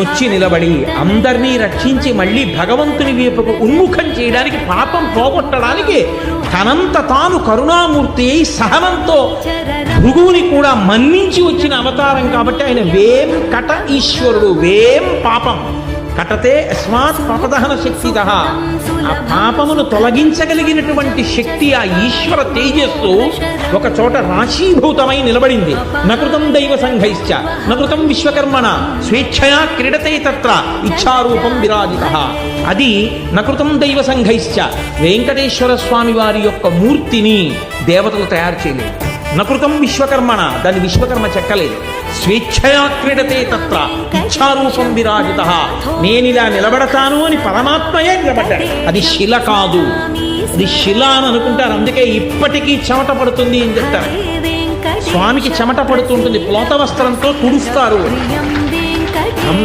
వచ్చి నిలబడి అందరినీ రక్షించి మళ్ళీ భగవంతుని వైపుకు ఉన్ముఖం చేయడానికి పాపం పోగొట్టడానికి తనంత తాను కరుణామూర్తి అయి సహనంతో భృగువుని కూడా మన్నించి వచ్చిన అవతారం కాబట్టి ఆయన వేం కట ఈశ్వరుడు వేం పాపం. ఘటతే అస్మాత్ పాపదహన శక్తిద ఆ పాపమును తొలగించగలిగినటువంటి శక్తి ఆ ఈశ్వర తేజస్సు ఒక చోట రాశీభూతమై నిలబడింది. నకృతం దైవ సంఘైశ్చ నకృతం విశ్వకర్మణ స్వేచ్ఛయా క్రీడతే తత్ర ఇచ్చారూపం విరాజిత. అది నకృతం దైవ సంఘైశ్చ వెంకటేశ్వర స్వామి వారి యొక్క మూర్తిని దేవతలు తయారు చేయలేదు. నకృతం విశ్వకర్మణ దాన్ని విశ్వకర్మ చెక్కలేదు. స్వేచ్ఛయా క్రీడతే తత్ర. ఇచ్చారూపం విరాజిత నేనిలా నిలబడతాను అని పరమాత్మయే నిలబడ్డాడు. అది శిల కాదు. అది శిల అని అనుకుంటారు. అందుకే ఇప్పటికీ చెమట పడుతుంది అని చెప్తారు. స్వామికి చెమట పడుతుంటుంది. ప్లోత వస్త్రంతో తుడుస్తారు.